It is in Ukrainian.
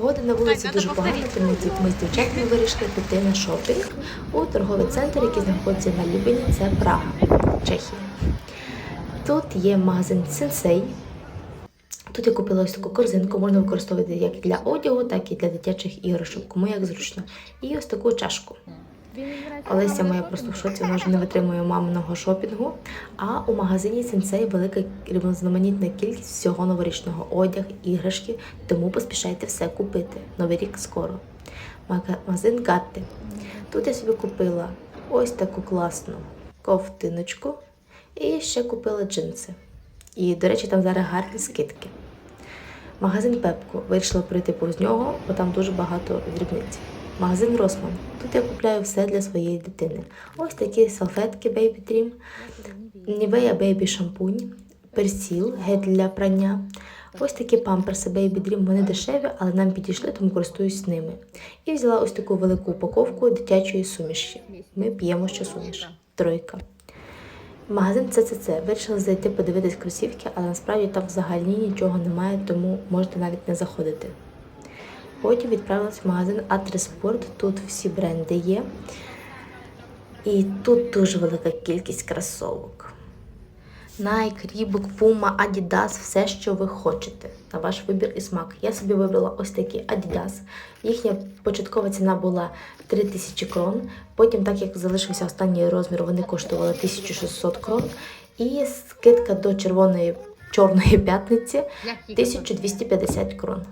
Погода на вулиці дуже погана, тому ми з дівчатами вирішили піти на шопінг у торговий центр, який знаходиться на Любені, це Прага, Чехія. Тут є магазин Сенсей. Тут я купила ось таку корзинку, можна використовувати як для одягу, так і для дитячих іграшок, кому як зручно. І ось таку чашку. Олеся моя просто в шоці, вона вже не витримує маминого шопінгу. А у магазині Сенсей велика різноманітна кількість всього новорічного одяг, іграшки, тому поспішайте все купити. Новий рік скоро. Магазин Гатти. Тут я собі купила ось таку класну ковтиночку і ще купила джинси. І, до речі, там зараз гарні скидки. Магазин Пепко. Вирішила пройти повз нього, бо там дуже багато дрібниць. Магазин Росман. Тут я купляю все для своєї дитини. Ось такі салфетки Baby Dream, Nivea Baby шампунь, персіл, гель для прання. Ось такі памперси Baby Dream, вони дешеві, але нам підійшли, тому користуюсь ними. І взяла ось таку велику упаковку дитячої суміші. Ми п'ємо ще суміш. Тройка. Магазин ЦЦЦ. Вирішила зайти подивитись кросівки, але насправді там взагалі нічого немає, тому можете навіть не заходити. Потім відправилась в магазин Атрesport. Тут всі бренди є. І тут дуже велика кількість кросовок. Nike, Reebok, Puma, Adidas, все, що ви хочете, на ваш вибір і смак. Я собі вибрала ось такі Adidas. Їхня початкова ціна була 3000 крон. Потім, так як залишився останній розмір, вони коштували 1600 крон. І скидка до червоної чорної п'ятниці 1250 крон.